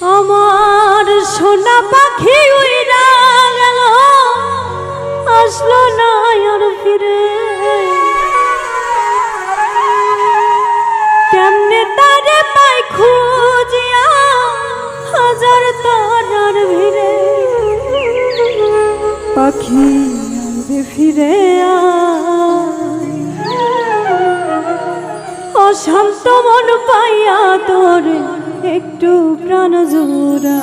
আমার সোনা পাখি উইরা গেল। আসলো না আর ফিরে। কেমনে তারে পাই খুঁজিয়া হাজার তারার ভিড়ে। পাখি ফিরে। অশান্ত মন পাইয়া একটু প্রাণ জোড়া।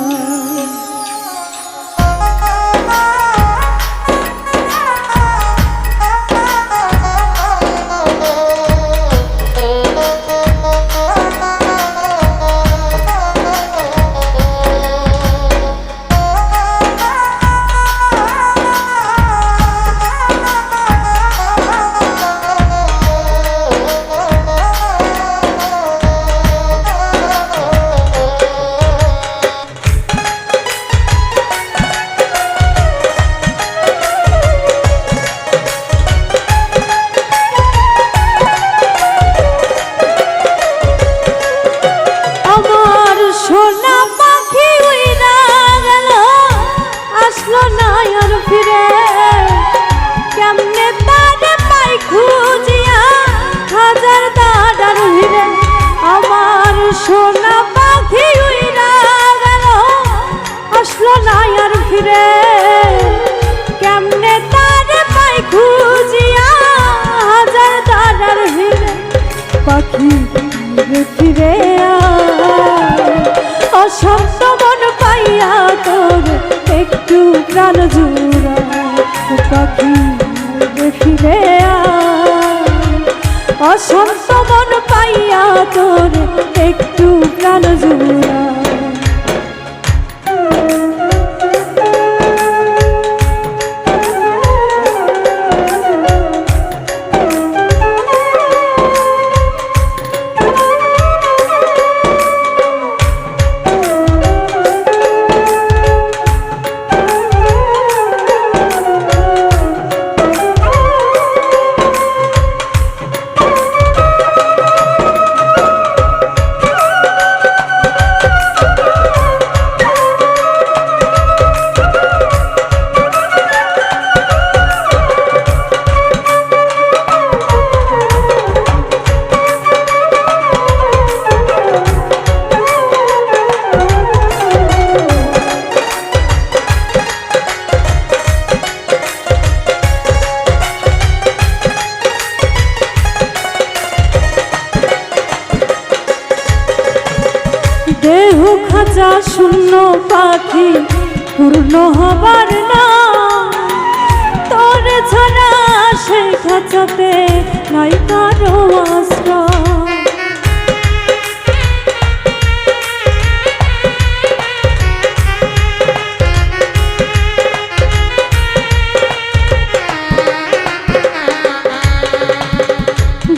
পাখি দেখিলে অসন্ত। মন পাইয়া তোর একটু প্রাণ জুড়া খাঁচা শূন্য পাখি পূর্ণ হবার না। তোর ছাড়া সেই খাঁচাতে নাই কারও আশ্রয়।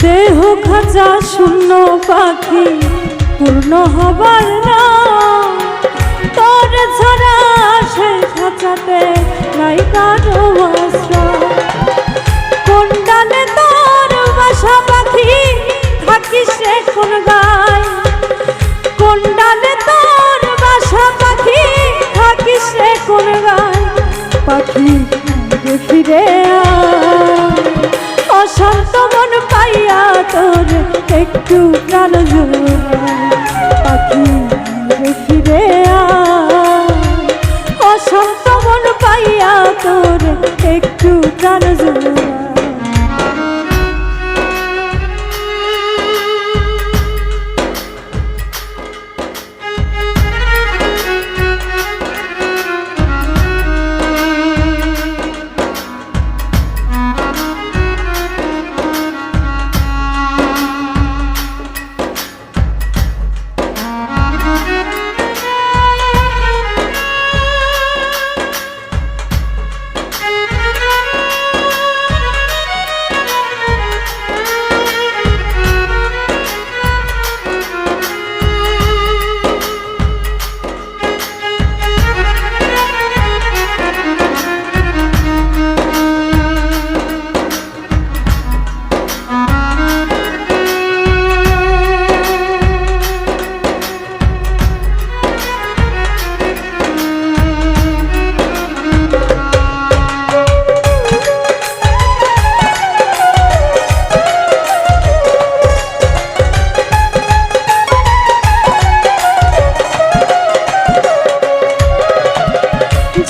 দেহ খাঁচা শূন্য পাখি পূর্ণ হবার না। রে কোন গায়? কোন ডালে তোর বাসা পাখি? থাকিস রে কোন অশান্ত মন পাইয়া তোর একটু প্রাণ জোড়ায়।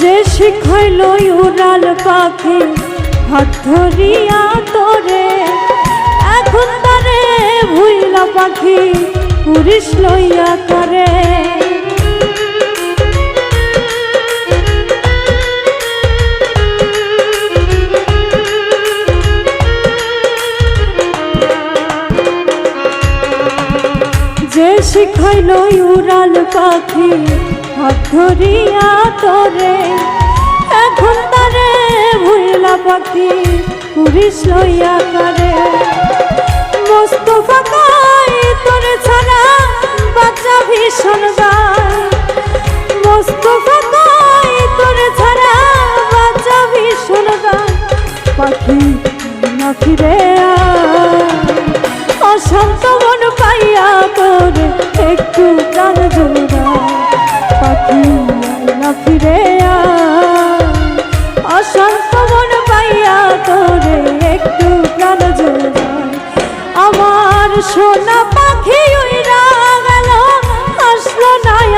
শিখাইল উড়াল পাখি, হাত ধরিয়া তোরে। এখন তারে ভুইলা পাখি পুরিশ লইয়া করে যে শিখাইল উড়াল পাখি ধরিয়া তোরে, এখন তারে ভুইলা পাখি পুরিশ লইয়া করে মোস্তফা কই তোরে ছাড়া বাচ্চা ভীষণ গায় তোরে ছাড়া বাচ্চা ভীষণ গায় পাখি না ফিরে অশান্ত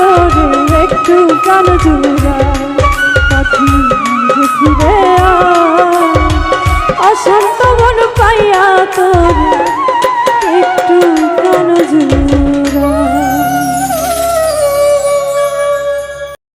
তোর একটু গান জুড়ায়